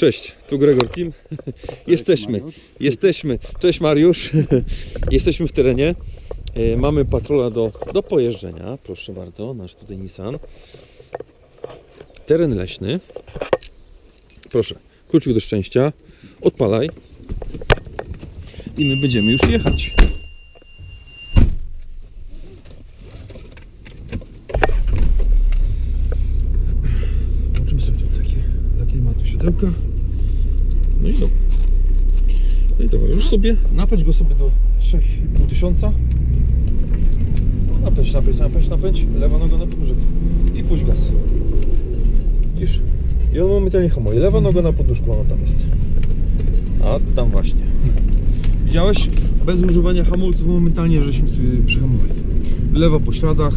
Cześć, tu Gregor Team. Jesteśmy, jesteśmy. Cześć Mariusz. Jesteśmy w terenie. E, Mamy patrola do, do pojeżdżenia. Proszę bardzo, nasz tutaj Nissan. Teren leśny. Proszę, kluczyk do szczęścia. Odpalaj. I my będziemy już jechać. Włączymy sobie tu takie dla klimatu. No. No i dobra, już sobie napędź go sobie do 3,5 tysiąca. No, Napędź, napędź, napędź, napędź. Lewa noga na podnóżek. I puść gaz. Widzisz? I on momentalnie hamuje. Lewa noga na podnóżku, ona tam jest. A tam właśnie. Widziałeś? Bez używania hamulców momentalnie żeśmy sobie przyhamowali. Lewa po śladach.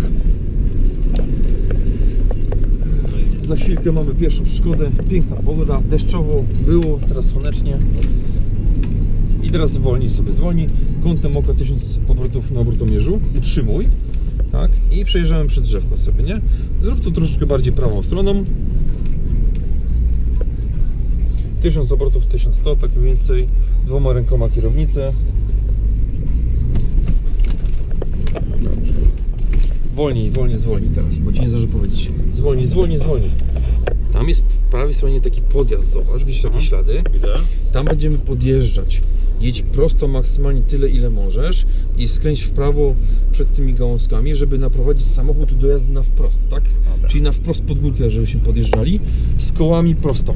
Za chwilkę mamy pierwszą przeszkodę. Piękna pogoda, deszczowo było, teraz słonecznie. I teraz zwolnij sobie, zwolnij. Kątem oka 1000 obrotów na obrotomierzu. Utrzymuj. Tak. I przejeżdżamy przez drzewko sobie, nie? Zrób to troszeczkę bardziej prawą stroną. 1000 obrotów, 1100, tak mniej więcej. Dwoma rękoma kierownicę. Wolniej, wolniej, zwolnij teraz, bo ci nie zdążę powiedzieć. Zwolnij, zwolnij, zwolnij. Tam jest w prawej stronie taki podjazd, zobacz, widzisz takie ślady? Widzę. Tam będziemy podjeżdżać. Jedź prosto maksymalnie tyle, ile możesz i skręć w prawo przed tymi gałązkami, żeby naprowadzić samochód do jazdy na wprost, tak? Dobra. Czyli na wprost pod górkę, żebyśmy podjeżdżali z kołami prosto.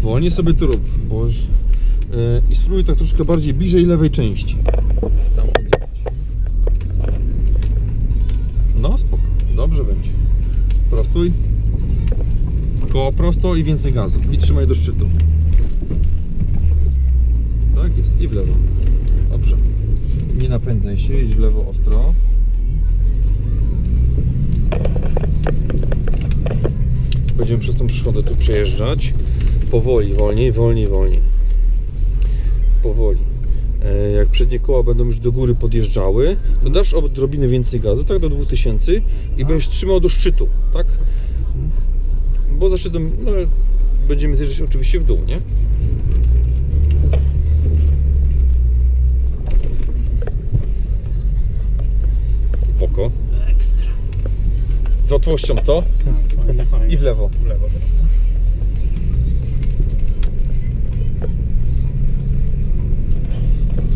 Wolnie sobie to rób, bo już, yy, i spróbuj tak troszkę bardziej bliżej lewej części. Tam odjechać. No spoko, dobrze będzie. Prostuj. Koło prosto i więcej gazu. I trzymaj do szczytu. Tak jest. I w lewo. Dobrze. Nie napędzaj się, jedź w lewo ostro. Będziemy przez tą przeszkodę tu przejeżdżać. Powoli, wolniej, wolniej, wolniej. Powoli. E, Jak przednie koła będą już do góry podjeżdżały, to dasz odrobinę więcej gazu, tak do 2000 i będziesz trzymał do szczytu, tak? Bo za szczytem no, będziemy zjeżdżać oczywiście w dół, nie? Spoko. Ekstra. Z łatwością, co? Fajnie, fajnie. I w lewo. W lewo teraz.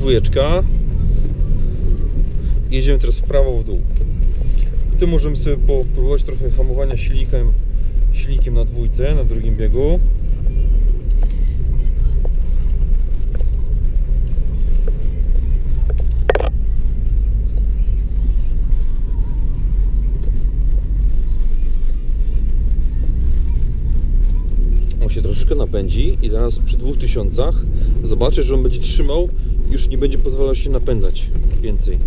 Dwójeczka. Jedziemy teraz w prawo, w dół. Tu możemy sobie popróbować trochę hamowania silnikiem, silnikiem na dwójce, na drugim biegu. On się troszeczkę napędzi i zaraz przy 2000 zobaczysz, że on będzie trzymał już nie będzie pozwalał się napędzać więcej.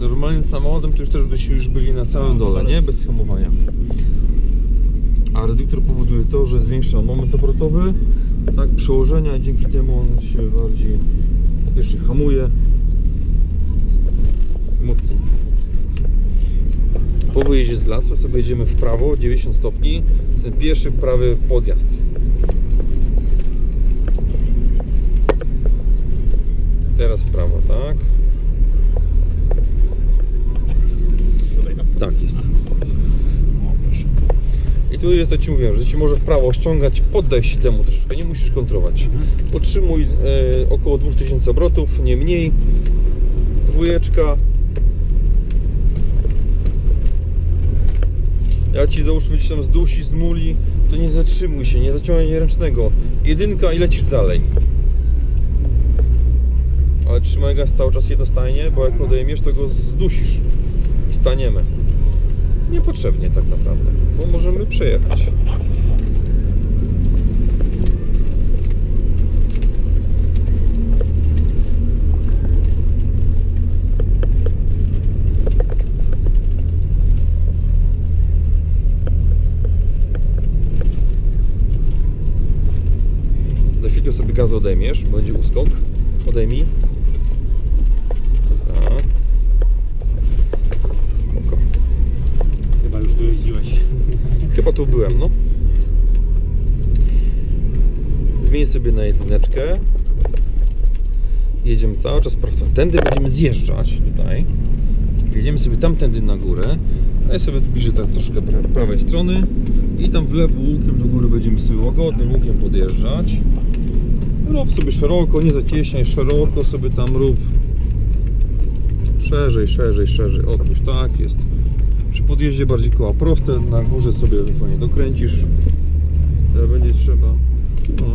Normalnym samochodem to już też byśmy już byli na samym dole, nie? Bez hamowania. A reduktor powoduje to, że zwiększa moment obrotowy, tak, przełożenia i dzięki temu on się bardziej pierwsze hamuje mocniej. Po wyjeździe z lasu sobie jedziemy w prawo 90 stopni, ten pierwszy prawy podjazd. Teraz w prawo, tak? Tak jest. I tu jest to Ci mówiłem, że Ci może w prawo ściągać, poddaj się temu troszeczkę, nie musisz kontrolować. Utrzymuj e, około 2000 obrotów, nie mniej. Dwójeczka. Jak Ci załóżmy gdzieś tam zdusi, zmuli, to nie zatrzymuj się, nie zaciągaj ręcznego. Jedynka i lecisz dalej. Ale trzymaj gaz cały czas jednostajnie, bo jak odejmiesz, to go zdusisz i staniemy. Niepotrzebnie tak naprawdę, bo możemy przejechać. Za chwilkę sobie gaz odejmiesz, będzie uskok. Odejmij. Tak. Spoko. Chyba tu byłem, no. Zmienię sobie na jedyneczkę. Jedziemy cały czas prosto. Tędy będziemy zjeżdżać tutaj. Jedziemy sobie tamtędy na górę. A ja sobie bliżej tak troszkę pra- prawej strony. I tam w lewo łukiem do góry będziemy sobie łagodnym łukiem podjeżdżać. Rób sobie szeroko, nie zacieśniaj, szeroko sobie tam rób. Szerzej, szerzej, szerzej. Otóż tak jest. Przy podjeździe bardziej koła proste, na górze sobie ewentualnie dokręcisz. Jak będzie trzeba. No.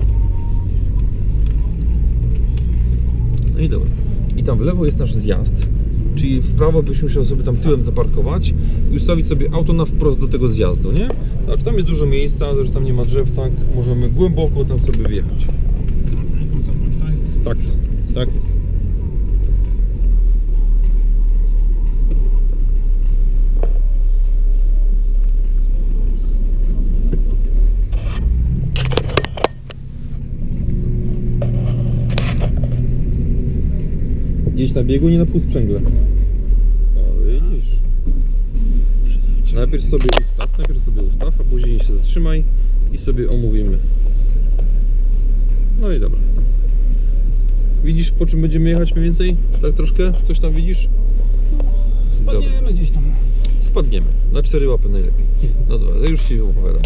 No i dobra. I tam w lewo jest nasz zjazd. Czyli w prawo byśmy musiał sobie tam tyłem zaparkować i ustawić sobie auto na wprost do tego zjazdu, nie? Znaczy tam jest dużo miejsca, że tam nie ma drzew, tak? Możemy głęboko tam sobie wjechać. Tak jest. Tak jest. Gdzieś na biegu, nie na półsprzęgle. O, widzisz. Najpierw sobie ustaw, najpierw sobie ustaw, a później się zatrzymaj i sobie omówimy. No i dobra. Widzisz po czym będziemy jechać mniej więcej? Tak troszkę? Coś tam widzisz? Dobra. Spadniemy gdzieś tam. Spadniemy. Na cztery łapy najlepiej. No dobra, to już Ci opowiadam.